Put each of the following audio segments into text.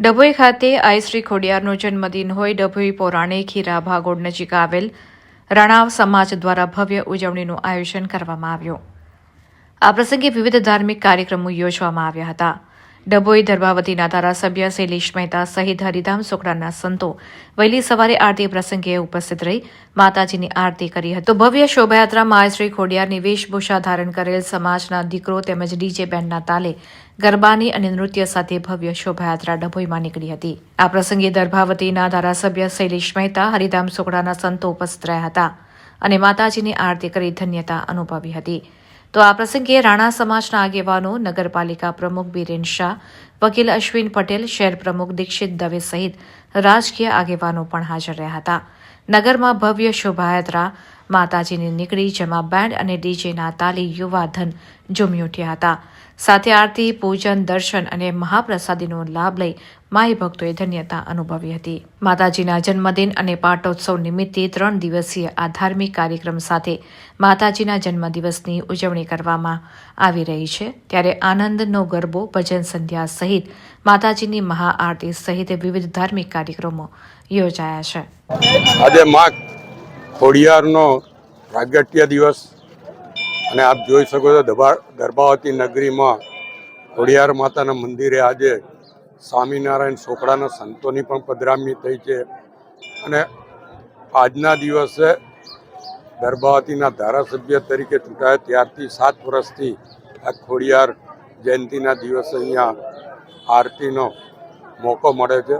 ડભોઈ ખાતે આઈ શ્રી ખોડિયારનો જન્મદિન હોય ડભોઈ પૌરાણિક હીરા ભાગોળ નજીક આવેલ રણાવ સમાજ દ્વારા ભવ્ય ઉજવણીનું આયોજન કરવામાં આવ્યું. આ પ્રસંગે વિવિધ ધાર્મિક કાર્યક્રમો યોજવામાં આવ્યા હતા. ડભોઈ ધર્માવતીના ધારાસભ્ય શૈલેષ મહેતા સહિત હરિધામ સોકડાના સંતો વહેલી સવારે આરતી પ્રસંગે ઉપસ્થિત રહી માતાજીની આરતી કરી હતી. તો ભવ્ય શોભાયાત્રામાં શ્રી ખોડિયારની વેશભૂષા ધારણ કરેલ સમાજના દીકરો તેમજ ડીજે બેન્ડના તાલે ગરબાની અને નૃત્ય સાથે ભવ્ય શોભાયાત્રા ડભોઈમાં નીકળી હતી. આ પ્રસંગે દર્ભાવતીના ધારાસભ્ય શૈલેષ મહેતા, હરિધામ સોકડાના સંતો ઉપસ્થિત રહ્યા હતા અને માતાજીની આરતી કરી ધન્યતા અનુભવી હતી. તો આ પ્રસંગે રાણા સમાજના આગેવાનો, નગરપાલિકા પ્રમુખ બીરેન શાહ, વકીલ અશ્વિન પટેલ, શહેર પ્રમુખ દીક્ષિત દવે સહિત રાજકીય આગેવાનો પણ હાજર રહ્યા હતા. નગરમાં ભવ્ય શોભાયાત્રા, માતાજીની નીકળી જેમાં બેન્ડ અને ડીજેના તાલી યુવા ધન ઝૂમી ઉઠ્યા હતા. સાથે આરતી, પૂજન, દર્શન અને મહાપ્રસાદીનો લાભ લઈ માઈ ભક્તોએ ધન્યતા અનુભવી હતી. માતાજીના જન્મદિન અને પાટોત્સવ નિમિત્તે ત્રણ દિવસીય આ ધાર્મિક કાર્યક્રમ સાથે માતાજીના જન્મદિવસની ઉજવણી કરવામાં આવી રહી છે. ત્યારે આનંદનો ગરબો, ભજન સંધ્યા સહિત માતાજીની મહાઆરતી સહિત વિવિધ ધાર્મિક કાર્યક્રમો યોજાયા છે. આજે માં ખોડિયારનો પ્રાગટ્ય દિવસ અને આપ જોઈ શકો છો દબા ગર્ભાવતી નગરીમાં ખોડિયાર માતાના મંદિરે આજે સ્વામિનારાયણ છોકરાના સંતોની પણ પધરામણી થઈ છે. અને આજના દિવસે ગર્ભાવતીના ધારાસભ્ય તરીકે ચૂંટાયા. ત્યારથી સાત વર્ષથી આ ખોડિયાર જયંતિના દિવસે અહીંયા આરતીનો મોકો મળે છે.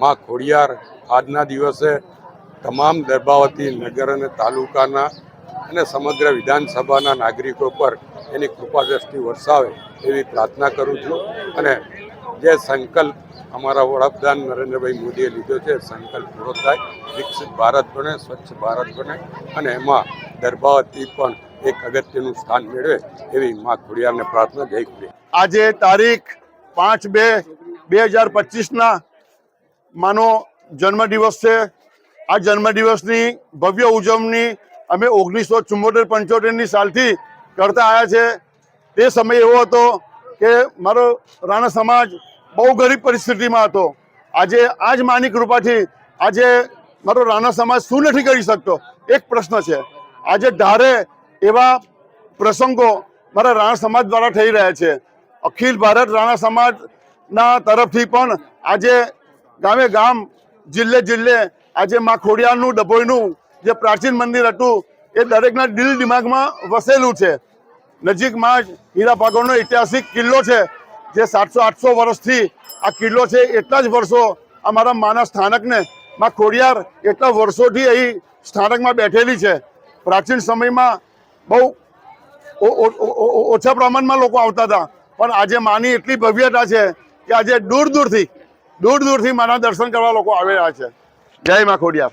માં ખોડિયાર આજના દિવસે તમામ દર્ભાવતી નગર અને તાલુકાના અને સમગ્ર વિધાનસભાના નાગરિકો પર એની કૃપા દ્રષ્ટિ વરસાવે એવી પ્રાર્થના કરું છું. અને જે સંકલ્પ અમારા વડાપ્રધાન નરેન્દ્રભાઈ મોદીએ લીધો છે સંકલ્પ પૂરો થાય. વિકસિત ભારત બને, સ્વચ્છ ભારત બને અને એમાં ગર્ભાવતી પણ એક અગત્યનું સ્થાન મેળવે એવી મા ખોડિયારને પ્રાર્થના. જય ખોડિયાર. આજે તારીખ પાંચ બે બે હજાર પચીસના માનો જન્મદિવસ છે. આ જન્મદિવસની ભવ્ય ઉજવણી અમે ઓગણીસો ચુમ્મોતેર પંચોતેરની સાલથી કરતા આવ્યા છે. તે સમય એવો હતો કે મારો રાણા સમાજ બહુ ગરીબ પરિસ્થિતિમાં હતો. આજે આ જ માની કૃપાથી આજે મારો રાણા સમાજ શું નથી કરી શકતો? એક પ્રશ્ન છે. આજે ધારે એવા પ્રસંગો મારા રાણા સમાજ દ્વારા થઈ રહ્યા છે. અખિલ ભારત રાણા સમાજના તરફથી પણ આજે ગામે ગામ, જિલ્લે જિલ્લે આજે માં ખોડિયારનું, ડભોઈનું જે પ્રાચીન મંદિર હતું, એ દરેકના દિલ દિમાગમાં વસેલું છે. નજીકમાં જ હીરા ભાગોળનો ઐતિહાસિક કિલ્લો છે, જે સાતસો આઠસો વર્ષથી આ કિલ્લો છે, એટલા જ વર્ષો અમારા માના સ્થાનકને, માં ખોડિયાર એટલા વર્ષોથી અહીં સ્થાનકમાં બેઠેલી છે. પ્રાચીન સમયમાં બહુ ઓછા પ્રમાણમાં લોકો આવતા હતા, પણ આજે માની એટલી ભવ્યતા છે કે આજે દૂર દૂરથી દૂર દૂરથી માના દર્શન કરવા લોકો આવી રહ્યા છે. જય માં ખોડિયાર.